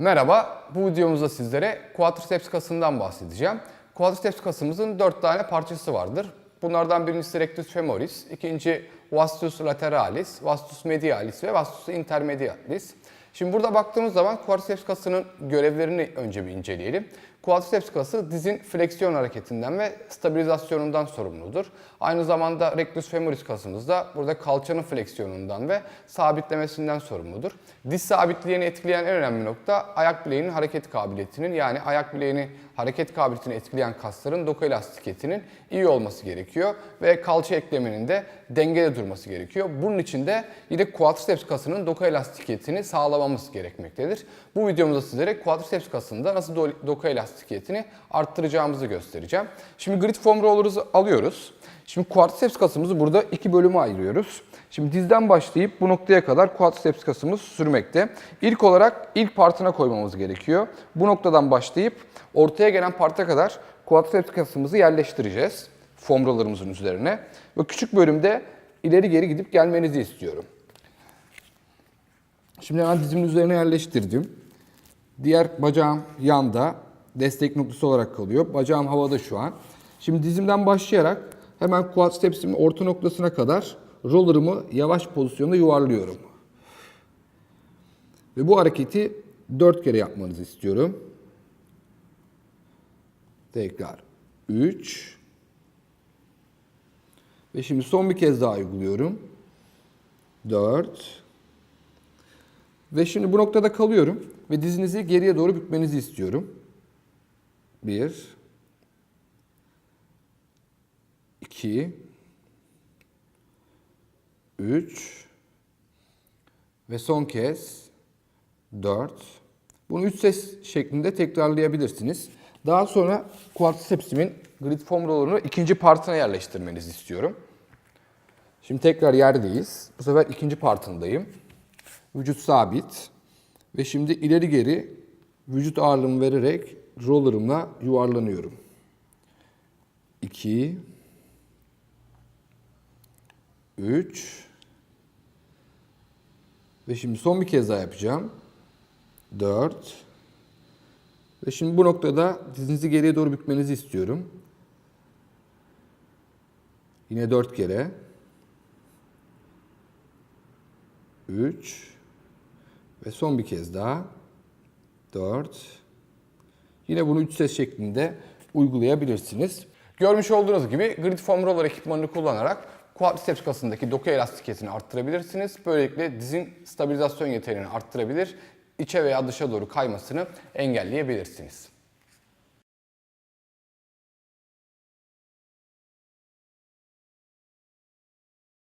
Merhaba, bu videomuzda sizlere quadriceps kasından bahsedeceğim. Quadriceps kasımızın 4 tane parçası vardır. Bunlardan birincisi rectus femoris, ikinci vastus lateralis, vastus medialis ve vastus intermedialis. Şimdi burada baktığımız zaman quadriceps kasının görevlerini önce bir inceleyelim. Quadriceps kası dizin fleksiyon hareketinden ve stabilizasyonundan sorumludur. Aynı zamanda rectus femoris kasımız da burada kalçanın fleksiyonundan ve sabitlemesinden sorumludur. Diz sabitliğini etkileyen en önemli nokta ayak bileğinin hareket kabiliyetinin yani ayak bileğini hareket kabiliyetini etkileyen kasların doku elastikiyetinin iyi olması gerekiyor ve kalça ekleminin de dengede durması gerekiyor. Bunun için de yine quadriceps kasının doku elastikiyetini sağlamamız gerekmektedir. Bu videomuzda sizlere quadriceps kasında nasıl do- doku elastikiyetini arttıracağımızı göstereceğim. Şimdi grid foam roller'ımızı alıyoruz. Şimdi quadriceps kasımızı burada iki bölüme ayırıyoruz. Şimdi dizden başlayıp bu noktaya kadar quadriceps kasımız sürmekte. İlk olarak ilk partına koymamız gerekiyor. Bu noktadan başlayıp ortaya gelen parta kadar quadriceps kasımızı yerleştireceğiz. Foam roller'ımızın üzerine. Ve küçük bölümde ileri geri gidip gelmenizi istiyorum. Şimdi hemen dizimin üzerine yerleştirdim. Diğer bacağım yanda destek noktası olarak kalıyor. Bacağım havada şu an. Şimdi dizimden başlayarak hemen quadricepsimin orta noktasına kadar roller'ımı yavaş pozisyonda yuvarlıyorum. Ve bu hareketi 4 kere yapmanızı istiyorum. Tekrar 3 ve şimdi son bir kez daha uyguluyorum. 4 ve şimdi bu noktada kalıyorum ve dizinizi geriye doğru bükmenizi istiyorum. 1 2 3 ve son kez 4. Bunu 3 ses şeklinde tekrarlayabilirsiniz. Daha sonra quadricepsimin grid foam roller'ını ikinci partına yerleştirmenizi istiyorum. Şimdi tekrar yerdeyiz. Bu sefer ikinci partındayım. Vücut sabit. Ve şimdi ileri geri vücut ağırlığımı vererek roller'ımla yuvarlanıyorum. 2 3 ve şimdi son bir kez daha yapacağım. 4 ve şimdi bu noktada dizinizi geriye doğru bükmenizi istiyorum. Yine 4 kere. 3 ve son bir kez daha 4. Yine bunu 3 ses şeklinde uygulayabilirsiniz. Görmüş olduğunuz gibi grid foam roller ekipmanını kullanarak quadriceps kasındaki doku elastikiyetini arttırabilirsiniz. Böylelikle dizin stabilizasyon yeteneğini arttırabilir, içe veya dışa doğru kaymasını engelleyebilirsiniz.